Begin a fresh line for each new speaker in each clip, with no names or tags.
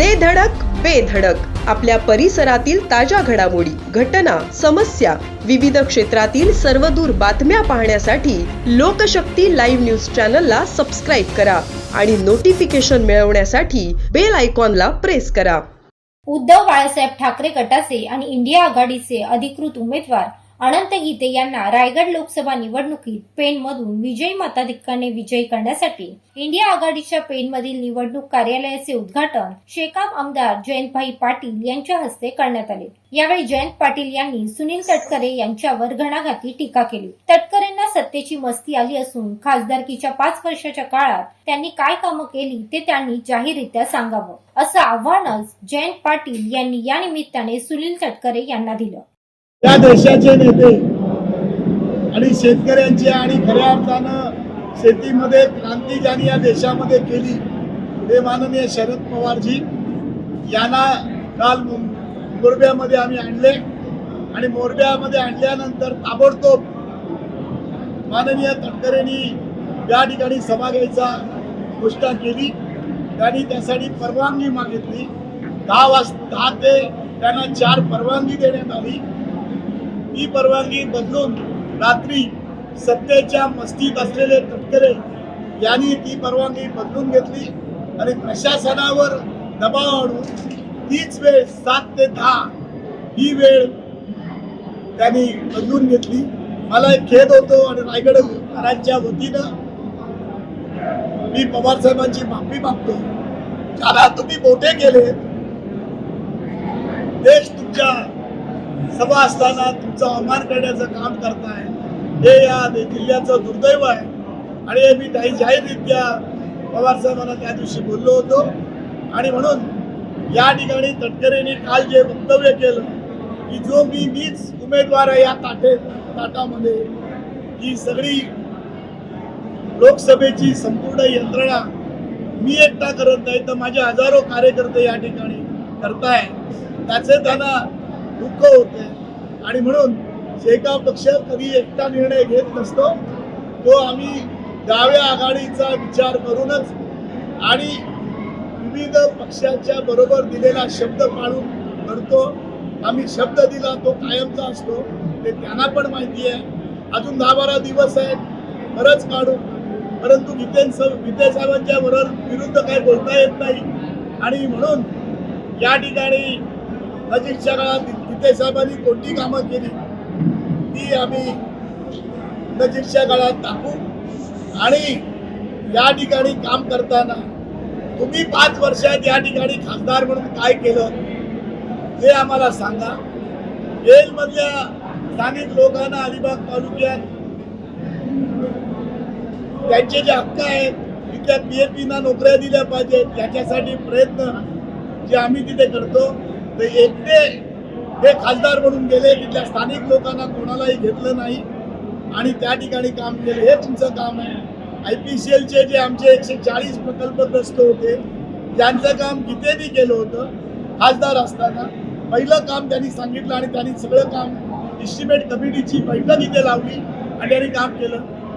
दे धडक बेधडक आपल्या परिसरातील ताज्या घडामोडी घटना समस्या विविध क्षेत्रातील सर्वदूर बातम्या पाहण्यासाठी लोकशक्ती लाईव्ह न्यूज चॅनलला सबस्क्राईब करा आणि नोटिफिकेशन मिळवण्यासाठी बेल आयकॉनला प्रेस करा.
उद्धव बाळासाहेब ठाकरे गटाचे आणि इंडिया आघाडीचे अधिकृत उमेदवार अनंत गीते यांना रायगड लोकसभा निवडणुकीत पेणमधून विजयी मताधिक्याने विजयी करण्यासाठी इंडिया आघाडीच्या पेणमधील निवडणूक कार्यालयाचे उद्घाटन शेकाप आमदार जयंतभाई पाटील यांच्या हस्ते करण्यात आले. यावेळी जयंत पाटील यांनी सुनील तटकरे यांच्यावर घणाघाती टीका केली. तटकरेंना सत्तेची मस्ती आली असून खासदारकीच्या पाच वर्षाच्या काळात त्यांनी काय कामं केली ते त्यांनी जाहीररित्या सांगावं. असं आव्हानच जयंत पाटील यांनी या निमित्ताने सुनील तटकरे यांना दिलं.
त्या देशाचे नेते आणि शेतकऱ्यांचे आणि खऱ्या अर्थानं शेतीमध्ये क्रांती ज्यांनी या देशामध्ये केली ते माननीय शरद पवारजी यांना काल मोरब्यामध्ये आम्ही आणले आणि मोरब्यामध्ये आणल्यानंतर ताबडतोब माननीय तटकरेंनी या ठिकाणी सभा घ्यायचा घोषणा केली. त्यांनी त्यासाठी परवानगी मागितली. दहा वाज दहा ते त्यांना चार परवानगी देण्यात आली. ही परवानगी बदलून रात्री सत्तेच्या मस्तीत असलेले तटकरे यांनी ती परवानगी बदलून घेतली आणि प्रशासनावर दबाव आणून तीच वेळ सात ते दहा ही वेळ त्यांनी बदलून घेतली. मला एक खेद होतो आणि रायगडकरांच्या वतीनं मी पवारसाहेबांची माफी मागतो. ज्याला तुम्ही मोठे केले देश तुमच्या सभा असताना तुमचा अवमान करण्याचं काम करताय. हे या जिल्ह्याचं दुर्दैव आहे. आणि हे मी काही जाहीररित्या पवार साहेबांना त्या दिवशी बोललो होतो. आणि म्हणून या ठिकाणी तटकरेंनी काल जे वक्तव्य केलं की जो मी मीच उमेदवार आहे या ताटे ताटामध्ये ही सगळी लोकसभेची संपूर्ण यंत्रणा मी एकटा करत नाही तर माझे हजारो कार्यकर्ते या ठिकाणी करताय. त्याचे त्यांना दुःख होते आणि म्हणून शेका पक्ष कधी एकटा निर्णय घेत नसतो तो आम्ही डाव्या आघाडीचा विचार करूनच आणि विविध पक्षाच्या बरोबर दिलेला शब्द पाळून करतो. आम्ही शब्द दिला तो कायमचा असतो. ते त्यांना पण माहिती आहे. अजून दहा बारा दिवस आहेत. बरंच काढू. परंतु गीतेन गीते साहेबांच्या बरोबर विरुद्ध काही बोलता येत नाही. आणि म्हणून या ठिकाणी नजीकच्या काळात गीते साहेबांनी कोणती कामं केली ती आम्ही नजीकच्या काळात टाकू. आणि या ठिकाणी काम करताना तुम्ही पाच वर्षात या ठिकाणी खासदार म्हणून काय केलं ते आम्हाला सांगा. जेलमधल्या स्थानिक लोकांना अलिबाग तालुक्यात त्यांचे जे हक्क आहेत तिथल्या पी एफ पीना नोकऱ्या दिल्या पाहिजेत त्याच्यासाठी प्रयत्न जे आम्ही तिथे करतो. ते एकटे हे खासदार म्हणून गेले तिथल्या स्थानिक लोकांना कोणालाही घेतलं नाही. आणि त्या ठिकाणी काम केलं. हे तुमचं काम आहे. आय पी सी एलचे जे आमचे एकशे चाळीस प्रकल्पग्रस्त होते ज्यांचं काम कितेबी केलं होतं खासदार असताना पहिलं काम त्यांनी सांगितलं आणि त्यांनी सगळं काम इस्टिमेट कमिटीची बैठक इथे लावली आणि त्यांनी काम केलं.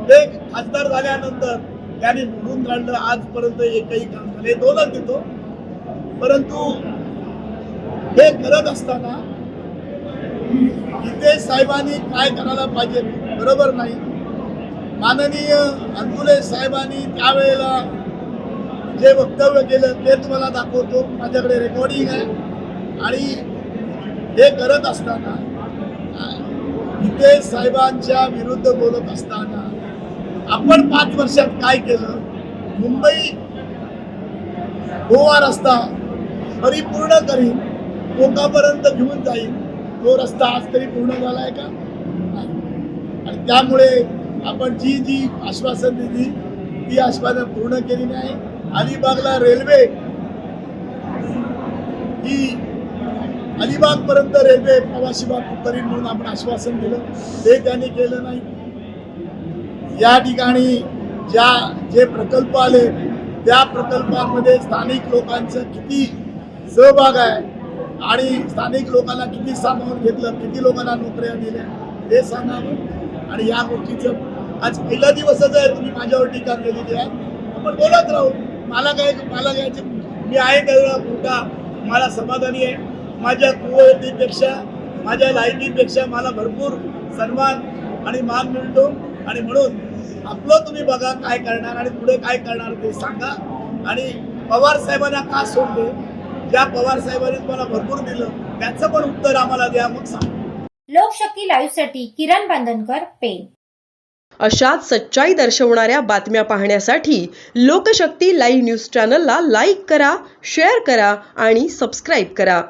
ते खासदार झाल्यानंतर त्यांनी मोडून काढलं. आजपर्यंत एकही काम झालं. हे दोनच देतो. परंतु हे करत असताना गीते साहेबांनी काय करायला पाहिजे बरोबर नाही. माननीय अंतुले साहेबांनी त्यावेळेला जे वक्तव्य केलं ते तुम्हाला दाखवतो. माझ्याकडे रेकॉर्डिंग आहे. आणि हे करत असताना गीते साहेबांच्या विरुद्ध बोलत असताना आपण पाच वर्षात काय केलं? मुंबई गोवा रस्ता परिपूर्ण करीन कोकापर्यंत घेऊन जाईल तो रस्ता आज तरी पूर्ण झाला आहे का? आणि त्यामुळे आपण जी जी आश्वासन दिली ती आश्वासन पूर्ण केली नाही. अलिबागला रेल्वे ही अलिबाग पर्यंत रेल्वे प्रवासी वाहतूक करीन म्हणून आपण आश्वासन दिलं. ते त्यांनी केलं नाही. या ठिकाणी ज्या जे प्रकल्प आले त्या प्रकल्पांमध्ये स्थानिक लोकांचं किती सहभाग आहे आणि स्थानिक लोकांना किती सामावून घेतलं किती लोकांना नोकऱ्या दिल्या हे सांगावं. आणि या गोष्टीचं आज पहिला दिवसच आहे तुम्ही माझ्यावर टीका केलेली आहे. आपण बोलत राहू. मला काय मला काय मी आहे तेवढा मोठा मला समाधानी आहे. माझ्या कुवतीपेक्षा माझ्या लायकीपेक्षा मला भरपूर सन्मान आणि मान मिळतो. आणि म्हणून आपलं तुम्ही बघा काय करणार आणि पुढे काय करणार ते सांगा. आणि पवार साहेबांना का सोडले? ज्या पवार साहेबांनी तुम्हाला भरपूर दिलं त्याचं पण उत्तर आम्हाला द्या मग सांगा.
लोकशक्ती लाईव्हसाठी किरण बांधनकर पेन
अशाच सच्चाई दर्शवणाऱ्या बातम्या पाहण्यासाठी लोकशक्ती लाईव्ह न्यूज चॅनलला लाईक करा शेअर करा आणि सबस्क्राईब करा.